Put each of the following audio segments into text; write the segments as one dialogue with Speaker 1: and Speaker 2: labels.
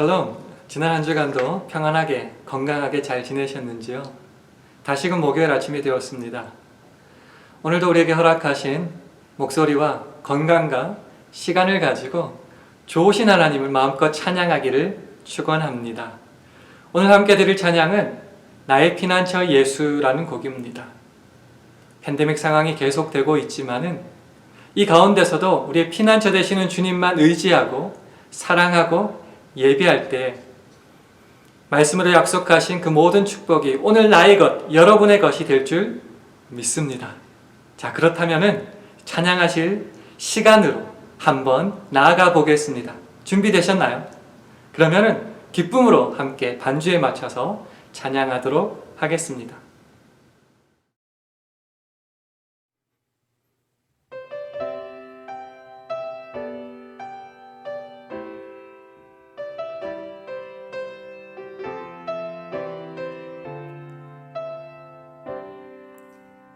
Speaker 1: 샬롬. 지난 한 주간도 평안하게 건강하게 잘 지내셨는지요? 다시금 목요일 아침이 되었습니다. 오늘도 우리에게 허락하신 목소리와 건강과 시간을 가지고 좋으신 하나님을 마음껏 찬양하기를 축원합니다. 오늘 함께 드릴 찬양은 나의 피난처 예수라는 곡입니다. 팬데믹 상황이 계속되고 있지만은 이 가운데서도 우리의 피난처 되시는 주님만 의지하고 사랑하고 예비할 때 말씀으로 약속하신 그 모든 축복이 오늘 나의 것, 여러분의 것이 될 줄 믿습니다. 자, 그렇다면은 찬양하실 시간으로 한번 나아가 보겠습니다. 준비되셨나요? 그러면은 기쁨으로 함께 반주에 맞춰서 찬양하도록 하겠습니다.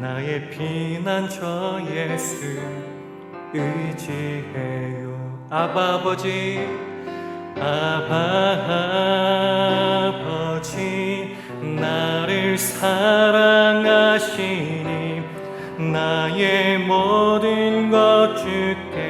Speaker 1: 나의 피난처 예수 의지해요. 아버지 아버지 나를 사랑하시니 나의 모든 것 주께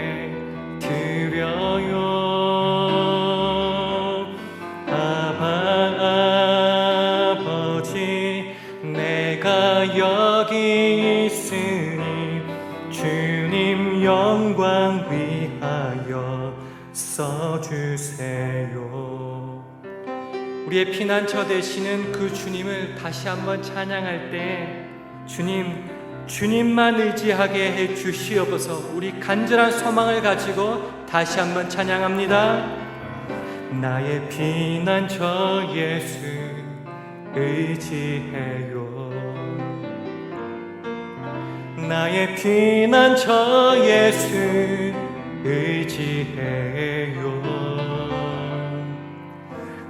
Speaker 1: 피난처 되시는 그 주님을 다시 한번 찬양할 때 주님 주님만 의지하게 해 주시옵소서. 우리 간절한 소망을 가지고 다시 한번 찬양합니다. 나의 피난처 예수 의지해요. 나의 피난처 예수 의지해요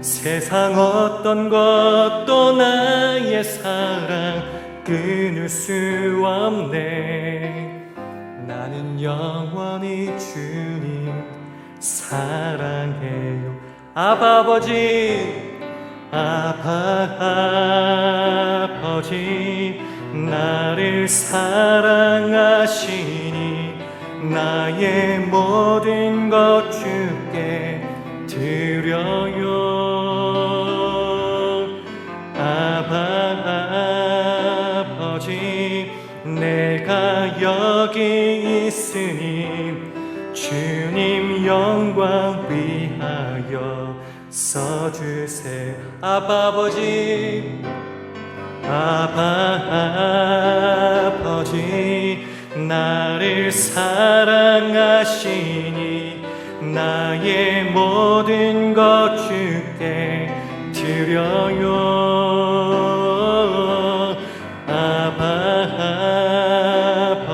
Speaker 1: 세상 어떤 것도 나의 사랑 끊을 수 없네. 나는 영원히 주님 사랑해요. 아버지. 아바 아버지. 나를 사랑하시니 나의 모든 것 주께 드려요 아바 아버지 아바 아버지 나를 사랑하시니 나의 모든 것 주께 드려요.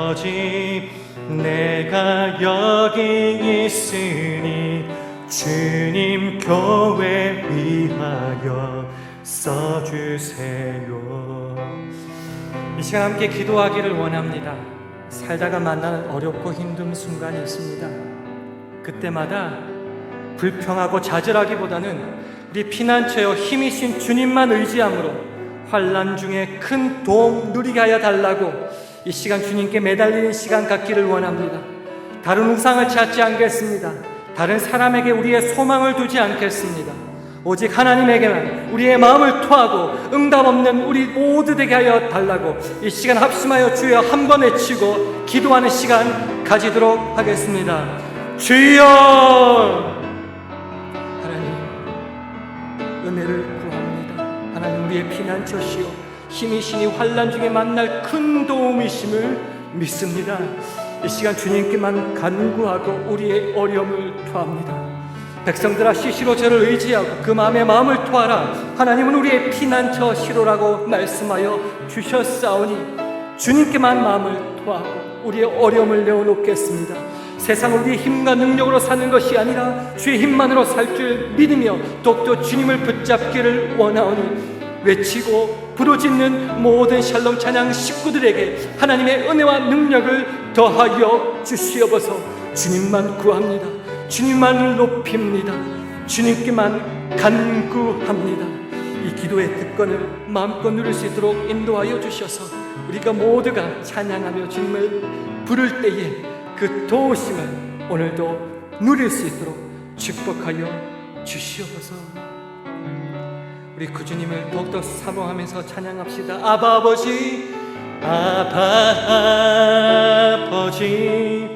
Speaker 1: 아버지 내가 여기 있으니 주님 써 주세요
Speaker 2: 이 시간 함께 기도하기를 원합니다. 살다가 만나는 어렵고 힘든 순간이 있습니다. 그때마다 불평하고 좌절하기보다는 우리 피난처여 힘이신 주님만 의지함으로 환란 중에 큰 도움 누리게 하여 달라고 이 시간 주님께 매달리는 시간 갖기를 원합니다. 다른 우상을 찾지 않겠습니다. 다른 사람에게 우리의 소망을 두지 않겠습니다. 오직 하나님에게만 우리의 마음을 토하고 응답 없는 우리 모두 되게 하여 달라고 이 시간 합심하여 주여 한 번 외치고 기도하는 시간 가지도록 하겠습니다. 주여 하나님 은혜를 구합니다. 하나님 우리의 피난처시요 힘이시니 환란 중에 만날 큰 도움이심을 믿습니다. 이 시간 주님께만 간구하고 우리의 어려움을 토합니다. 백성들아 시시로 저를 의지하고 그 마음에 마음을 토하라. 하나님은 우리의 피난처 시로라고 말씀하여 주셨사오니 주님께만 마음을 토하고 우리의 어려움을 내어놓겠습니다. 세상은 우리의 힘과 능력으로 사는 것이 아니라 주의 힘만으로 살 줄 믿으며 독도 주님을 붙잡기를 원하오니 외치고 부르짖는 모든 샬롬 찬양 식구들에게 하나님의 은혜와 능력을 더하여 주시옵소서 주님만 구합니다 주님만을 높입니다. 주님께만 간구합니다. 이 기도의 특권을 마음껏 누릴 수 있도록 인도하여 주셔서 우리가 모두가 찬양하며 주님을 부를 때에 그 도우심을 오늘도 누릴 수 있도록 축복하여 주시옵소서. 우리 구주님을 더욱더 사모하면서 찬양합시다. 아바 아버지,
Speaker 1: 아바 아버지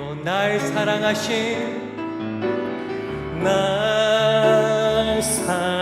Speaker 1: 날 사랑하신 날 사랑하신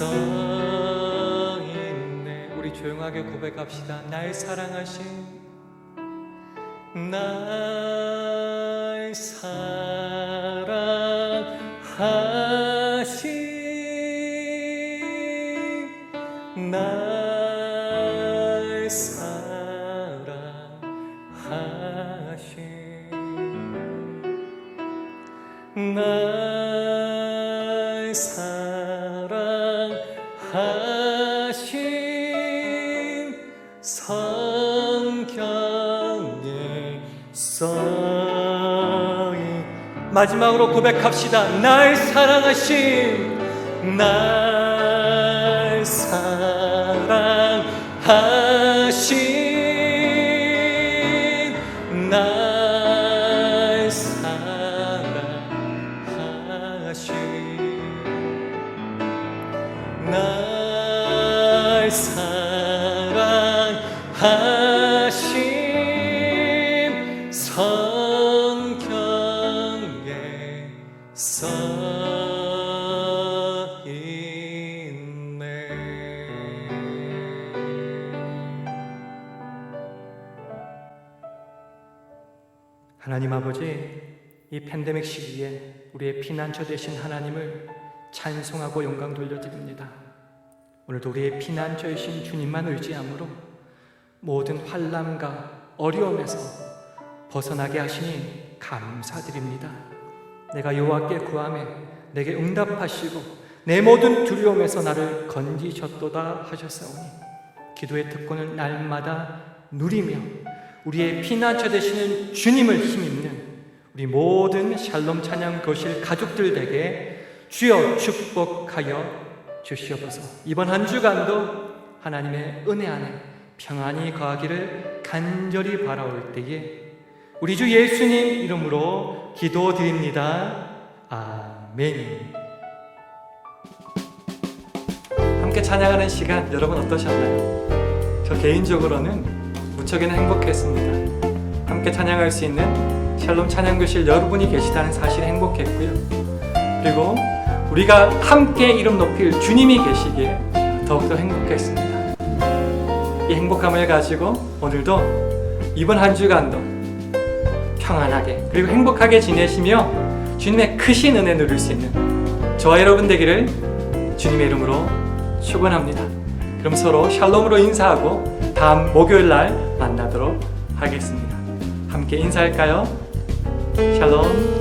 Speaker 1: 써있네. 우리 조용하게 고백합시다. 날 사랑하신 날 사랑하신 날 사랑하신 날 마지막으로 고백합시다. 날 사랑하신 날 사랑하신
Speaker 2: 하나님 아버지, 이 팬데믹 시기에 우리의 피난처 되신 하나님을 찬송하고 영광 돌려드립니다. 오늘도 우리의 피난처이신 주님만 의지함으로 모든 환란과 어려움에서 벗어나게 하시니 감사드립니다. 내가 여호와께 구함에 내게 응답하시고 내 모든 두려움에서 나를 건지셨도다 하셨사오니 기도의 특권을 날마다 누리며 우리의 피난처 되시는 주님을 힘입는 우리 모든 샬롬 찬양 거실 가족들 에게 주여 축복하여 주시옵소서. 이번 한 주간도 하나님의 은혜 안에 평안히 거하기를 간절히 바라올 때에 우리 주 예수님 이름으로 기도드립니다. 아멘. 함께 찬양하는 시간 여러분 어떠셨나요? 저 개인적으로는 무척이나 행복했습니다. 함께 찬양할 수 있는 샬롬 찬양교실 여러분이 계시다는 사실에 행복했고요. 그리고 우리가 함께 이름 높일 주님이 계시기에 더욱더 행복했습니다. 이 행복함을 가지고 오늘도 이번 한 주간도 평안하게 그리고 행복하게 지내시며 주님의 크신 은혜 누릴 수 있는 저와 여러분 되기를 주님의 이름으로 축원합니다. 그럼 서로 샬롬으로 인사하고 다음 목요일 날 만나도록 하겠습니다. 함께 인사할까요? 샬롬.